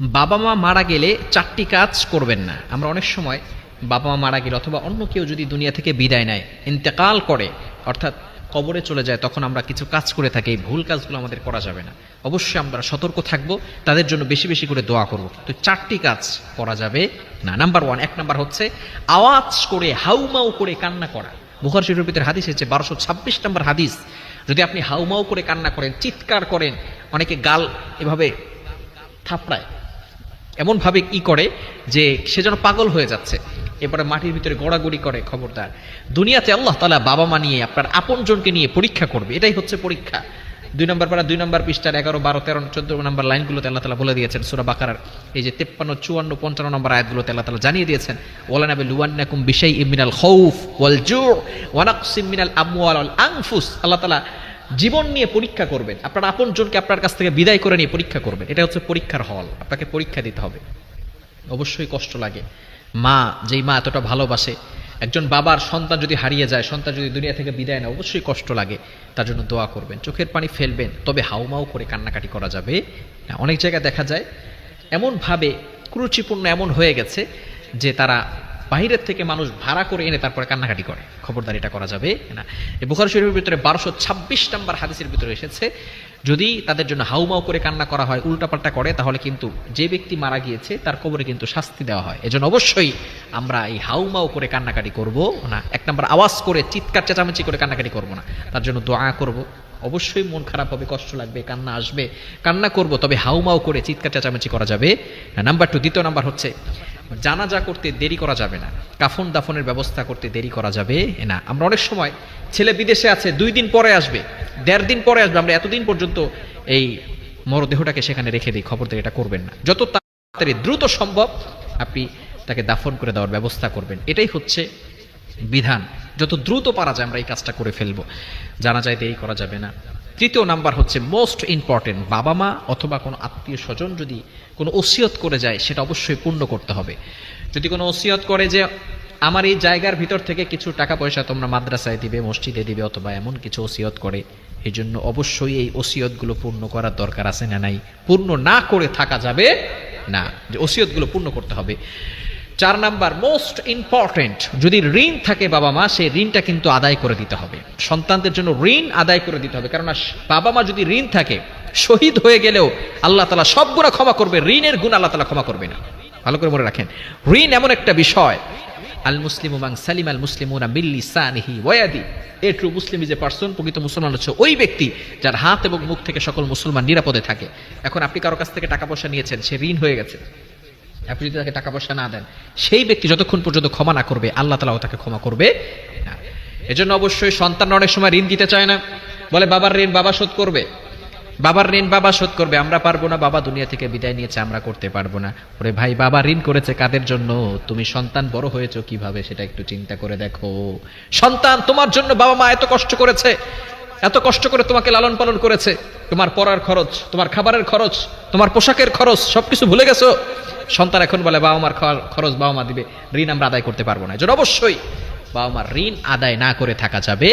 বাবা মা মারা গেলে চারটি কাজ করবেন না। আমরা অনেক সময় বাবা মা মারা গেলে অথবা অন্য কেউ যদি দুনিয়া থেকে বিদায় নেয়, ইন্তেকাল করে, অর্থাৎ কবরে চলে যায়, তখন আমরা কিছু কাজ করে থাকি, এই ভুল কাজগুলো আমাদের করা যাবে না। অবশ্যই আমরা সতর্ক থাকব, তাদের জন্য বেশি বেশি করে দোয়া করব। তো চারটি কাজ করা যাবে না। নাম্বার ওয়ান এক নাম্বার হচ্ছে আওয়াজ করে, হাউমাউ করে কান্না করা। বুখার ভিতরে হাদিস হচ্ছে বারোশো ছাব্বিশ নম্বর হাদিস। যদি আপনি হাউমাউ করে কান্না করেন, চিৎকার করেন, অনেকে গাল এভাবে থাপড়ায়। এমনভাবে কি করে যে সে যেন পাগল হয়ে যাচ্ছে। এবারে মাটির ভিতরে গড়াগড়ি করে খবরদার। দুনিয়াতে আল্লাহ তালা বাবা মা নিয়ে আপনার আপনজনকে নিয়ে পরীক্ষা করবে। এটাই হচ্ছে পরীক্ষা। দুই নম্বর পারা, দুই নম্বর পৃষ্ঠার এগারো, বারো, তেরো, চোদ্দ নম্বর লাইনগুলোতে আল্লাহ তালা বলে দিয়েছেন, সুরা বাকার এই যে তেপ্পান্ন, চুয়ান্ন, পঞ্চান্ন নম্বর আয়াতগুলোতে আল্লাহ তালা জানিয়ে দিয়েছেন ওয়ালান আবে লুয়ান্নাকুম বিশাই ইমিনাল খৌফ ওয়াল জু ওয়ানাকসিম মিনাল আমওয়াল ওয়াল আনফুস। আল্লাহ তালা জীবন নিয়ে পরীক্ষা করবেন। আপনার আপনজনকে আপনার কাছ থেকে বিদায় করে নিয়ে পরীক্ষা করবেন। এটা হচ্ছে পরীক্ষার হল। আপনাকে পরীক্ষা দিতে হবে। অবশ্যই কষ্ট লাগে। মা, যেই মা এতটা ভালোবাসে, একজন বাবার সন্তান যদি হারিয়ে যায়, সন্তান যদি দুনিয়া থেকে বিদায় নেয়, অবশ্যই কষ্ট লাগে। তার জন্য দোয়া করবেন। চোখের পানি ফেলবেন, তবে হাউমাউ করে কান্নাকাটি করা যাবে অনেক জায়গায় দেখা যায়, এমনভাবে কুরুচিপূর্ণ এমন হয়ে গেছে যে তারা বাইরের থেকে মানুষ ভাড়া করে এনে তারপরে কান্নাকাটি করে। খবরদার এটা করা যাবে না? বুখারি শরীফের ভিতরে বারোশো ছাব্বিশ নম্বর হাদিসের ভিতরে এসেছে, যদি তাদের জন্য হাউমাউ করে কান্না করা হয়, উল্টাপাল্টা করে, তাহলে কিন্তু যে ব্যক্তি মারা গিয়েছে, তার কবরে কিন্তু শাস্তি দেওয়া হয়। এজন্য অবশ্যই আমরা এই হাউমাউ করে কান্নাকাটি করব না। এক নম্বর আওয়াজ করে, চিৎকার, চেঁচামেচি করে কান্নাকাটি করব না। তার জন্য দোয়া করব। অবশ্যই মন খারাপ হবে, কষ্ট লাগবে, কান্না আসবে। কান্না করব, তবে হাউমাউ করে চিৎকার, চেঁচামেচি করা যাবে। নাম্বার টু দ্বিতীয় নাম্বার হচ্ছে জানাজা করতে দেরি করা যাবে না। কাফন দাফনের ব্যবস্থা করতে দেরি করা যাবে না। আমরা অনেক সময় ছেলে বিদেশে আছে, দুই দিন পরে আসবে, দেড় দিন পরে আসবে, আমরা এতদিন পর্যন্ত এই মরদেহটাকে সেখানে রেখে দিই, খবর থেকে এটা করবেন না। যত তাড়াতাড়ি দ্রুত সম্ভব আপনি তাকে দাফন করে দেওয়ার ব্যবস্থা করবেন। এটাই হচ্ছে বিধান। যত দ্রুত পারা যায় আমরা এই কাজটা করে ফেলব। জানা যায় এই করা যাবে না। তৃতীয় নাম্বার হচ্ছে মোস্ট ইম্পর্টেন্ট বাবা মা অথবা কোনো আত্মীয় স্বজন যদি কোনো ওসিয়ত করে যায়, সেটা অবশ্যই পূর্ণ করতে হবে। যদি কোনো ওসিয়ত করে যে, আমার এই জায়গার ভিতর থেকে কিছু টাকা পয়সা তোমরা মাদ্রাসায় দিবে, মসজিদে দিবে, অথবা এমন কিছু ওসিয়ত করে এই জন্য অবশ্যই এই ওসিয়তগুলো পূর্ণ করার দরকার আছে না নাই। পূর্ণ না করে থাকা যাবে না। যে ওসিয়তগুলো পূর্ণ করতে হবে। চার নাম্বার মোস্ট ইম্পর্টেন্ট যদি ঋণ থাকে বাবা মা, সেই ঋণটা কিন্তু আদায় করে দিতে হবে। সন্তানদের জন্য ঋণ আদায় করে দিতে হবে। কারণ বাবা মা যদি ঋণ থাকে, শহীদ হয়ে গেলেও আল্লাহ তালা সব গুণা ক্ষমা করবে, ঋণের গুণ আল্লাহ তালা ক্ষমা করবে না। ভালো করে মনে রাখেন। ঋণ এমন একটা বিষয় আল মুসলিম উমাং সালিম আল মুসলিম মুসলিমুনা মিল্লি সানিহি ওয়াদি এ ট্রু মুসলিম যে পার্সন প্রকৃত মুসলমান হচ্ছে ওই ব্যক্তি যার হাত এবং মুখ থেকে সকল মুসলমান নিরাপদে থাকে। এখন আপনি কারও কাছ থেকে টাকা পয়সা নিয়েছেন, সে ঋণ হয়ে গেছে। আপনি যদি তাকে টাকা পয়সা না দেন, সেই ব্যক্তি যতক্ষণ পর্যন্ত ক্ষমা না করবে, আল্লাহ তালাও তাকে ক্ষমা করবে না। এজন্য অবশ্যই সন্তান অনেক সময় ঋণ দিতে চায় না। বলে, বাবার ঋণ বাবা শোধ করবে। বাবার ঋণ বাবা শোধ করবে। আমরা পারব না। বাবা দুনিয়া থেকে বিদায় নিয়েছে, আমরা করতে পারব না। ওরে ভাই, বাবা ঋণ করেছে কাদের জন্য? তুমি সন্তান বড় হয়েছো কীভাবে? সেটা একটু চিন্তা করে দেখো। সন্তান তোমার জন্য বাবা মা এত কষ্ট করেছে, এত কষ্ট করে তোমাকে লালন পালন করেছে। তোমার পড়ার খরচ, তোমার খাবারের খরচ, তোমার পোশাকের খরচ, সবকিছু ভুলে গেছো? সন্তান এখন বলে, বাবা মার খরচ বাবা মা দিবে, ঋণ আমরা আদায় করতে পারব না। এজন্য অবশ্যই বাবা মার ঋণ আদায় না করে থাকা যাবে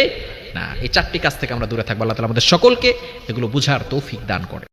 না। এই চারটি কাজ থেকে আমরা দূরে থাকব। আল্লাহ তালা আমাদের সকলকে এগুলো বুঝার তৌফিক দান করে